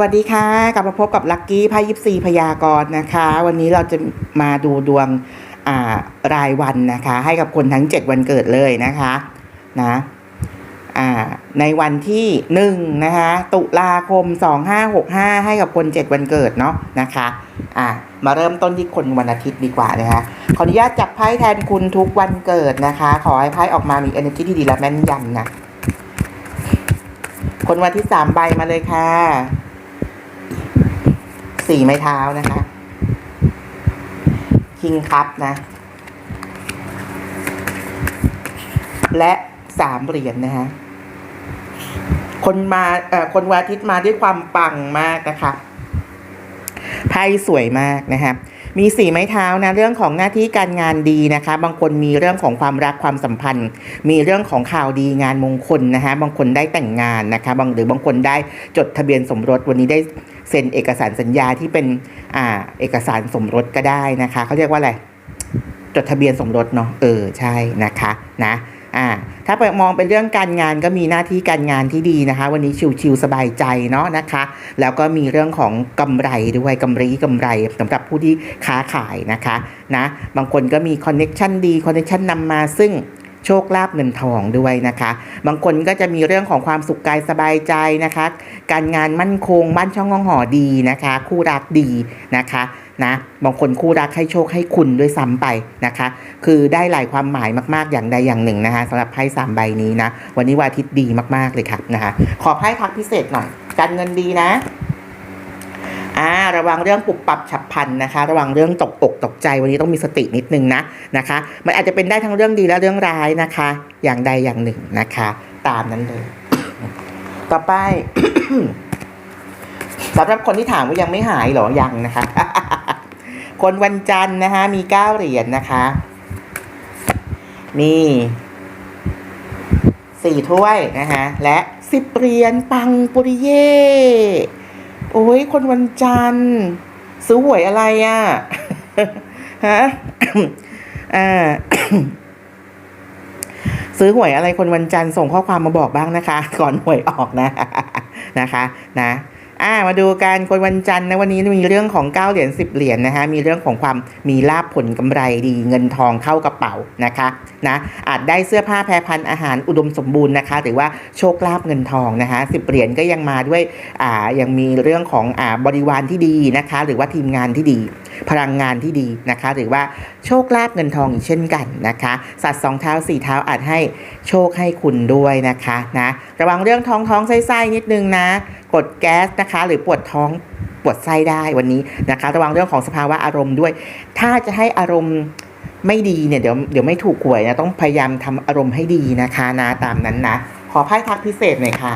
วัสดีค่ะ กลับมาพบกับลัคกี้ไพ่ยิปซีพยากรณ์นะคะ วันนี้เราจะมาดูดวงอ่ารายวันนะคะ ให้กับคนทั้ง 7 วันเกิดเลยนะคะนะอ่าในวันที่ 1 นะคะ ตุลาคม 2565 ให้กับคน 7 วันเกิดเนาะนะคะอ่ามาเริ่มต้นที่คนวันอาทิตย์ดีกว่านะคะขออนุญาตจับไพ่แทนคุณทุกวันเกิดนะคะ ขอให้ไพ่ออกมามี energy ที่ดีและแม่นยำนะคนวันที่สามใบมาเลยค่ะ สี่ไม้เท้านะคะคิงคัพนะ และสามเหรียญนนะคะคนมาเอ่อคนวันอาทิตย์มาด้วยความปังมากนะคะไพ่สวยมากนะคะมีสี่ไม้เท้านะเรื่องของหน้าที่การงานดีนะคะ บางคนมีเรื่องของความรักความสัมพันธ์ มีเรื่องของข่าวดีงานมงคลนะคะบางคนได้แต่งงานนะคะบางหรือบางคนได้จดทะเบียนสมรสวันนี้ได้ เซ็นเอกสารสัญญาที่เป็นอ่าเอกสารสมรสก็ได้นะคะเขาเรียกว่าอะไรจดทะเบียนสมรสเนาะเออใช่นะคะนะอ่าถ้าไปมองเป็นเรื่องการงานก็มีหน้าที่การงานที่ดีนะคะ วันนี้ชิวๆสบายใจเนาะนะคะ แล้วก็มีเรื่องของกำไรด้วยกำไรกำไรสำหรับผู้ที่ค้าขายนะคะนะบางคนก็มีคอนเน็ชันดีคอนเน็ชันนำมาซึ่ง โชคลาภเงินทองด้วยนะคะ บางคนก็จะมีเรื่องของความสุขกายสบายใจนะคะ การงานมั่นคงบ้านช่องงองหอดีนะคะ คู่รักดีนะคะนะบางคนคู่รักให้โชคให้คุณด้วยซ้ำไปนะคะ คือได้หลายความหมายมากๆอย่างใดอย่างหนึ่งนะคะสำหรับไพ่สามใบนี้นะ วันนี้วันอาทิตย์ดีมากๆเลยครับนะคะ ขอไพ่พักพิเศษหน่อย การเงินดีนะ อ่าระวังเรื่องปุบปับฉับพลันนะคะ ระวังเรื่องตกอกตกใจวันนี้ต้องมีสตินิดนึงนะนะคะ มันอาจจะเป็นได้ทั้งเรื่องดีและเรื่องร้ายนะคะ อย่างใดอย่างหนึ่งนะคะ ตามนั้นเลย ต่อไปสำหรับคนที่ถามว่ายังไม่หายหรอยังนะคะ คนวันจันทร์นะคะ มีเก้าเหรียญนะคะ มีสี่ถ้วยนะคะและสิบเหรียญปังปุริเย่ โอ้ยคนวันจันทร์ซื้อหวยอะไรอะ่ะฮะอ่าซื้อหวยอะไรคนวันจันทร์ส่งข้อความมาบอกบ้างนะคะ ก่อนหวยออกนะนะคะ นะ อ่ามาดูการคนวันจันทร์นะวันนี้มีเรื่องของ 9 เหรียญ10 เหรียญนะคะมีเรื่องของความมีลาบผลกำไรดี เงินทองเข้ากระเป๋านะคะนะอาจได้เสื้อผ้าแพรพันอาหารอุดมสมบูรณ์นะคะ หรือว่าโชคลาภเงินทองนะคะสิบเหรียญก็ยังมาด้วยอ่ายังมีเรื่องของอ่าบริวารที่ดีนะคะ หรือว่าทีมงานที่ดี พลังงานที่ดีนะคะ หรือว่าโชคลาภเงินทองอีกเช่นกันนะคะ สัตว์สองเท้าสี่เท้าอาจให้โชคให้คุณด้วยนะคะนะระวังเรื่องท้องท้องไส้ไส้นิดนึงนะ กดแก๊สนะคะ หรือปวดท้องปวดไส้ได้วันนี้นะคะ ระวังเรื่องของสภาวะอารมณ์ด้วย ถ้าจะให้อารมณ์ไม่ดีเนี่ยเดี๋ยวเดี๋ยวไม่ถูกหวยนะต้องพยายามทำอารมณ์ให้ดีนะคะนะตามนั้นนะขอไพ่ทักพิเศษหน่อยค่ะ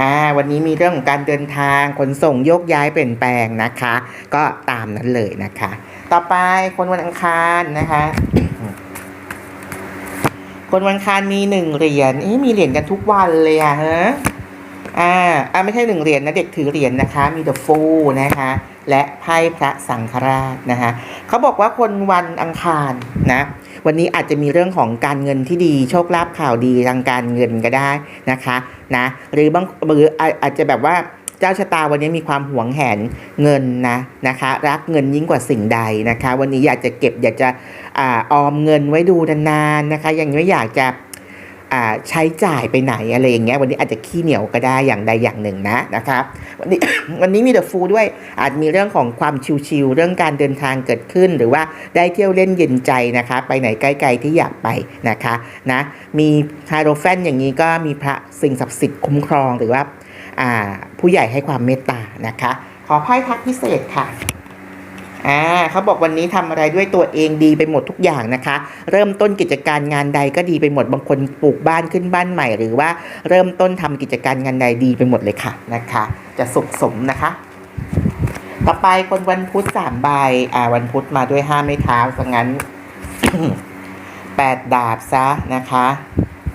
อ่าวันนี้มีเรื่องของการเดินทางขนส่งโยกย้ายเปลี่ยนแปลงนะคะ ก็ตามนั้นเลยนะคะ ต่อไปคนวันอังคารนะคะคนวันอังคารมีหนึ่งเหรียญเอ๊ะมีเหรียญกันทุกวันเลยอะฮะ อ่า อ่าไม่ใช่หนึ่งเหรียญนะเด็กถือเหรียญนะคะ มีเดอะฟูนะคะ และไพ่พระสังฆราชนะคะเขาบอกว่าคนวันอังคารนะ วันนี้อาจจะมีเรื่องของการเงินที่ดี โชคลาภข่าวดีทางการเงินก็ได้นะคะนะหรือบางหรืออาจจะแบบว่าเจ้าชะตาวันนี้มีความหวงแหนเงินนะนะคะ รักเงินยิ่งกว่าสิ่งใดนะคะ วันนี้อยากจะเก็บอยากจะอออมเงินไว้ดูนานๆนะคะ ยังไม่อยากจะ ใช้จ่ายไปไหนอะไรอย่างเงี้ยวันนี้อาจจะขี้เหนียวก็ได้อย่างใดอย่างหนึ่งนะนะครับวันนี้วันนี้มีเดอะฟูด้วยอาจมีเรื่องของความชิวๆเรื่องการเดินทางเกิดขึ้น หรือว่าได้เที่ยวเล่นเย็นใจนะคะ ไปไหนใกล้ๆที่อยากไปนะคะนะมีไฮโรแฟนอย่างนี้ก็มีพระสิ่งศักดิ์สิทธิ์คุ้มครองหรือว่าผู้ใหญ่ให้ความเมตตานะคะ ขอไพ่ทักพิเศษค่ะ อ่าเขาบอกวันนี้ทำอะไรด้วยตัวเองดีไปหมดทุกอย่างนะคะ เริ่มต้นกิจการงานใดก็ดีไปหมดบางคนปลูกบ้านขึ้นบ้านใหม่ หรือว่าเริ่มต้นทำกิจการงานใดดีไปหมดเลยค่ะนะคะ จะสุขสมนะคะ ต่อไปคนวันพุธสามใบอ่าวันพุธมาด้วยห้าไม้เท้าซะงั้นแปดดาบซะนะคะ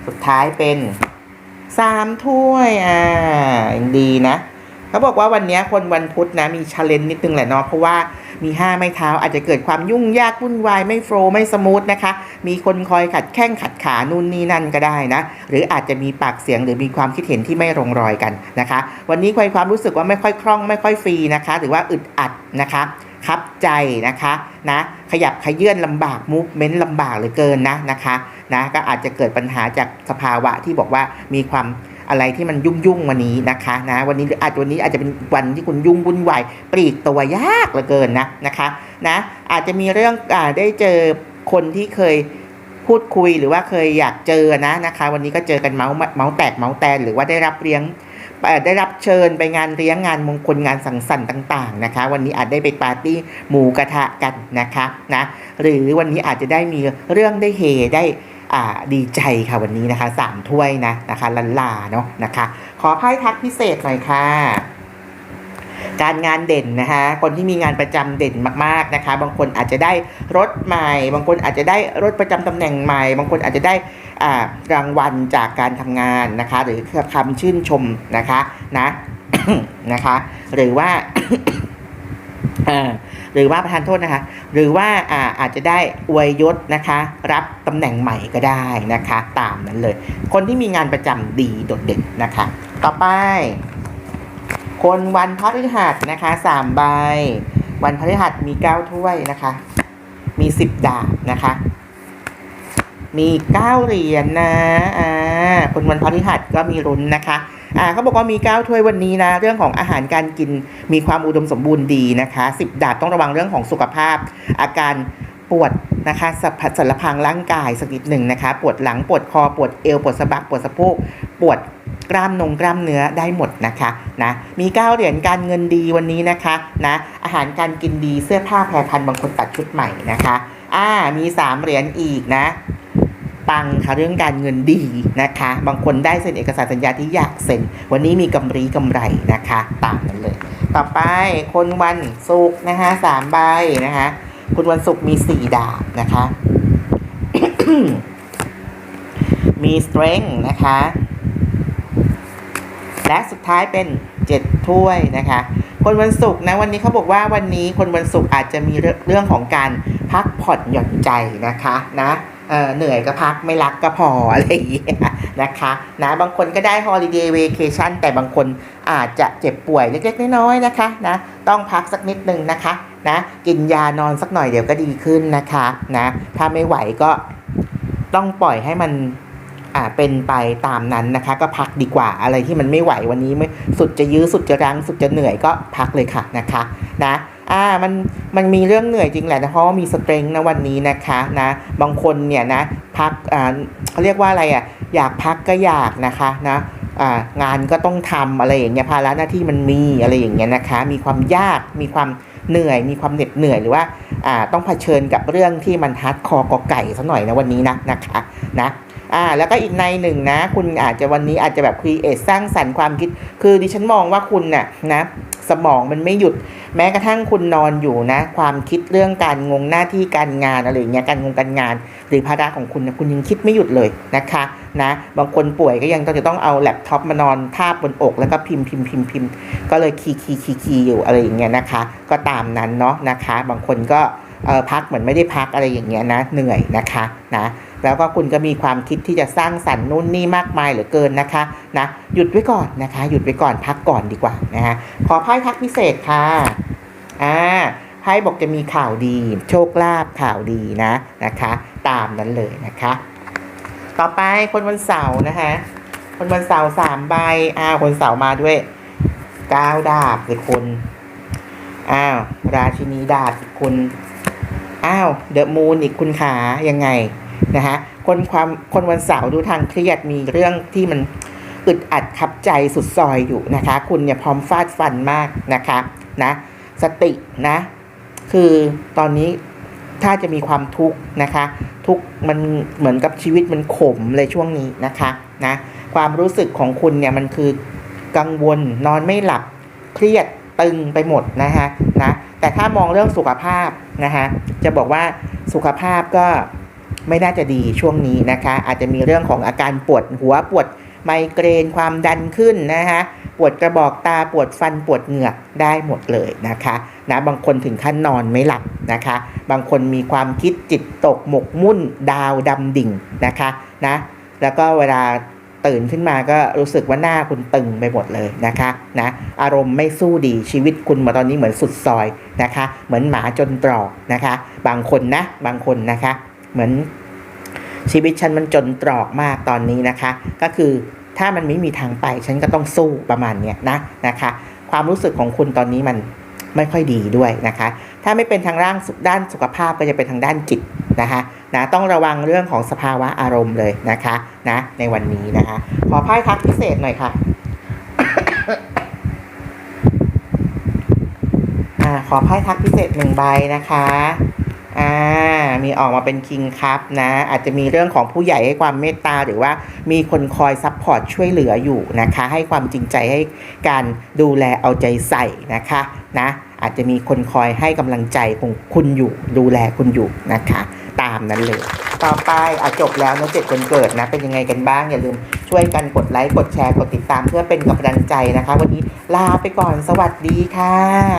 สุดท้ายเป็นสามถ้วยอ่ายังดีนะ เขาบอกว่าวันนี้คนวันพุธนะมีชาเลนจ์นิดนึงแหละเนาะเพราะว่ามีห้าไม้เท้าอาจจะเกิดความยุ่งยากวุ่นวายไม่โฟล์ไม่สมูทนะคะ มีคนคอยขัดแข้งขัดขานู่นนี่นั่นก็ได้นะ หรืออาจจะมีปากเสียงหรือมีความคิดเห็นที่ไม่ลงรอยกันนะคะ วันนี้ความความรู้สึกว่าไม่ค่อยคล่องไม่ค่อยฟรีนะคะ หรือว่าอึดอัดนะคะคับใจนะคะนะขยับขยื่นลำบากมูฟเมนต์ลำบากเหลือเกินนะนะคะนะก็อาจจะเกิดปัญหาจากสภาวะที่บอกว่ามีความ อะไรที่มันยุ่งยุ่งๆวันนี้นะคะนะวันนี้อาจจะวันนี้อาจจะเป็นวันที่คุณยุ่งวุ่นวายปลีกตัวยากเหลือเกินนะนะคะนะอาจจะมีเรื่องอได้เจอคนที่เคยพูดคุยหรือว่าเคยอยากเจอนะนะคะ วันนี้ก็เจอกันเมาส์เมาส์แตกเมาส์แตนหรือว่าได้รับเลี้ยงได้รับเชิญไปงานเลี้ยงงานมงคลงานสังสรรค์ต่าง ๆนะคะ วันนี้อาจได้ไปปาร์ตี้หมูกระทะกันนะคะนะหรือวันนี้อาจจะได้มีเรื่องได้เฮได้ ดีใจค่ะวันนี้นะคะสามถ้วยนะนะคะลันลาเนาะนะคะ ขอไพ่ทักพิเศษหน่อยค่ะ การงานเด่นนะคะ คนที่มีงานประจำเด่นมากๆนะคะ บางคนอาจจะได้รถใหม่ บางคนอาจจะได้รถประจำตำแหน่งใหม่ บางคนอาจจะได้อ่ารางวัลจากการทำงานนะคะ หรือคำชื่นชมนะคะนะนะคะ หรือว่าอ่า หรือว่าประธานโทษนะคะ หรือว่าอาอาจจะได้อวยยศนะคะ รับตำแหน่งใหม่ก็ได้นะคะ ตามนั้นเลย คนที่มีงานประจำดีโดดเด่นนะคะ ต่อไป คนวันพฤหัสนะคะสามใบ วันพฤหัสมีเก้าถ้วยนะคะ มีสิบดาบนะคะ มีเก้าเหรียญนะอ่าคนวันพฤหัสก็มีรุนนะคะ อ่าเขาบอกว่ามีเก้าถ้วยวันนี้นะ เรื่องของอาหารการกินมีความอุดมสมบูรณ์ดีนะคะสิบดาบต้องระวังเรื่องของสุขภาพ อาการปวดนะคะสัพสารพังร่างกายสักนิดหนึ่งนะคะ ปวดหลังปวดคอปวดเอวปวดสะบักปวดสะโพกปวดกล้ามนงกล้ามเนื้อได้หมดนะคะนะมีเก้าเหรียญการเงินดีวันนี้นะคะนะอาหารการกินดีเสื้อผ้าแพรพันบางคนตัดชุดใหม่นะคะอ่ามีสามเหรียญอีกนะ ปังค่ะเรื่องการเงินดีนะคะ บางคนได้เซ็นเอกสารสัญญาที่อยากเซ็น วันนี้มีกำไรกำไรนะคะตามนั้นเลย ต่อไปคนวันศุกร์นะคะสามใบนะคะคุณวันศุกร์มีสี่ดาบนะคะ มี strength นะคะ และสุดท้ายเป็นเจ็ดถ้วยนะคะคนวันศุกร์นะวันนี้เขาบอกว่าวันนี้คนวันศุกร์อาจจะมีเรื่องเรื่องของการพักผ่อนหย่อนใจนะคะนะ เออเหนื่อยก็พักไม่รักก็พออะไรอย่างเงี้ยนะคะนะบางคนก็ได้ holiday vacation แต่บางคนอาจจะเจ็บป่วยเล็กๆน้อยๆนะคะนะต้องพักสักนิดนึงนะคะนะกินยานอนสักหน่อยเดี๋ยวก็ดีขึ้นนะคะนะถ้าไม่ไหวก็ต้องปล่อยให้มันอ่าเป็นไปตามนั้นนะคะ ก็พักดีกว่าอะไรที่มันไม่ไหววันนี้ไม่สุดจะยื้อสุดจะรังสุดจะเหนื่อยก็พักเลยค่ะนะคะนะ อ่ามันมันมีเรื่องเหนื่อยจริงแหละนะเพราะว่ามีสเตรงนะวันนี้นะคะนะบางคนเนี่ยนะพักอ่าเขาเรียกว่าอะไรอะอยากพักก็อยากนะคะนะอ่างานก็ต้องทำอะไรอย่างเงี้ยภาระหน้าที่มันมีอะไรอย่างเงี้ยนะคะ มีความยากมีความเหนื่อย มีความเหน็ดเหนื่อยหรือว่าอ่าต้องเผชิญกับเรื่องที่มันฮาร์ดคอกอไก่ซะหน่อยนะวันนี้นะนะคะนะอ่าแล้วก็อีกในหนึ่งนะ คุณอาจจะวันนี้อาจจะแบบครีเอทสร้างสรรค์ความคิด คือดิฉันมองว่าคุณน่ะนะสมองมันไม่หยุด แม้กระทั่งคุณนอนอยู่นะ ความคิดเรื่องการงงหน้าที่การงานอะไรอย่างเงี้ยการงงการงาน หรือภาระของคุณนะคุณยังคิดไม่หยุดเลยนะคะนะบางคนป่วยก็ยังต้องจะต้องเอาแล็ปท็อปมานอนทาบบนอก แล้วก็พิมพ์พิมพ์พิมพ์พิมพ์ก็เลยคีย์คีย์คีย์คีย์อยู่อะไรอย่างเงี้ยนะคะ ก็ตามนั้นเนาะนะคะ บางคนก็ พักเหมือนไม่ได้พักอะไรอย่างเงี้ยนะเหนื่อยนะคะนะแล้วก็คุณก็มีความคิดที่จะสร้างสรรค์นู่นนี่มากมายเหลือเกินนะคะนะหยุดไว้ก่อนนะคะ หยุดไว้ก่อนพักก่อนดีกว่านะฮะขอไพ่ทักพิเศษค่ะอ่าไพ่บอกจะมีข่าวดี โชคลาภข่าวดีนะนะคะ ตามนั้นเลยนะคะ ต่อไปคนวันเสาร์นะคะคนวันเสาร์สามใบอ้าวคนเสาร์มาด้วยเก้าดาบเลยคุณอ้าวราชินีดาบอีกคุณ อ้าวเดอะมูนอีกคุณขายังไงนะคะคนความคนวันเสาร์ดูทางเครียดมีเรื่องที่มันอึดอัดขับใจสุดซอยอยู่นะคะ คุณเนี่ยพร้อมฟาดฟันมากนะคะนะสตินะ คือตอนนี้ถ้าจะมีความทุกข์นะคะ ทุกมันเหมือนกับชีวิตมันขมเลยช่วงนี้นะคะนะความรู้สึกของคุณเนี่ยมันคือกังวลนอนไม่หลับเครียดตึงไปหมดนะคะนะ แต่ถ้ามองเรื่องสุขภาพนะคะจะบอกว่าสุขภาพก็ไม่น่าจะดีช่วงนี้นะคะ อาจจะมีเรื่องของอาการปวดหัวปวดไมเกรนความดันขึ้นนะคะปวดกระบอกตาปวดฟันปวดเหงือกได้หมดเลยนะคะนะบางคนถึงขั้นนอนไม่หลับนะคะ บางคนมีความคิดจิตตกหมกมุ่นดาวดำดิ่งนะคะนะแล้วก็เวลา ตื่นขึ้นมาก็รู้สึกว่าหน้าคุณตึงไปหมดเลยนะคะนะอารมณ์ไม่สู้ดีชีวิตคุณมาตอนนี้เหมือนสุดซอยนะคะ เหมือนหมาจนตรอกนะคะ บางคนนะบางคนนะคะ เหมือนชีวิตฉันมันจนตรอกมากตอนนี้นะคะ ก็คือถ้ามันไม่มีทางไปฉันก็ต้องสู้ประมาณเนี้ยนะนะคะ ความรู้สึกของคุณตอนนี้มันไม่ค่อยดีด้วยนะคะ ถ้าไม่เป็นทางร่างด้านสุขภาพก็จะเป็นทางด้านจิต นะคะนะต้องระวังเรื่องของสภาวะอารมณ์เลยนะคะนะในวันนี้นะคะขอไพ่ทักพิเศษหน่อยค่ะอ่าขอไพ่ทักพิเศษหนึ่งใบนะคะอ่ามีออกมาเป็นคิงคัพนะอาจจะมีเรื่องของผู้ใหญ่ให้ความเมตตาหรือว่ามีคนคอยซัพพอร์ตช่วยเหลืออยู่นะคะ ให้ความจริงใจให้การดูแลเอาใจใส่นะคะนะอาจจะมีคนคอยให้กำลังใจของคุณอยู่ดูแลคุณอยู่นะคะ ตามนั้นเลย ต่อไปอะจบแล้วนะเจ็ดวันเกิดนะ เป็นยังไงกันบ้าง อย่าลืมช่วยกันกดไลค์ กดแชร์ กดติดตามเพื่อเป็นกำลังใจนะคะ วันนี้ลาไปก่อนสวัสดีค่ะ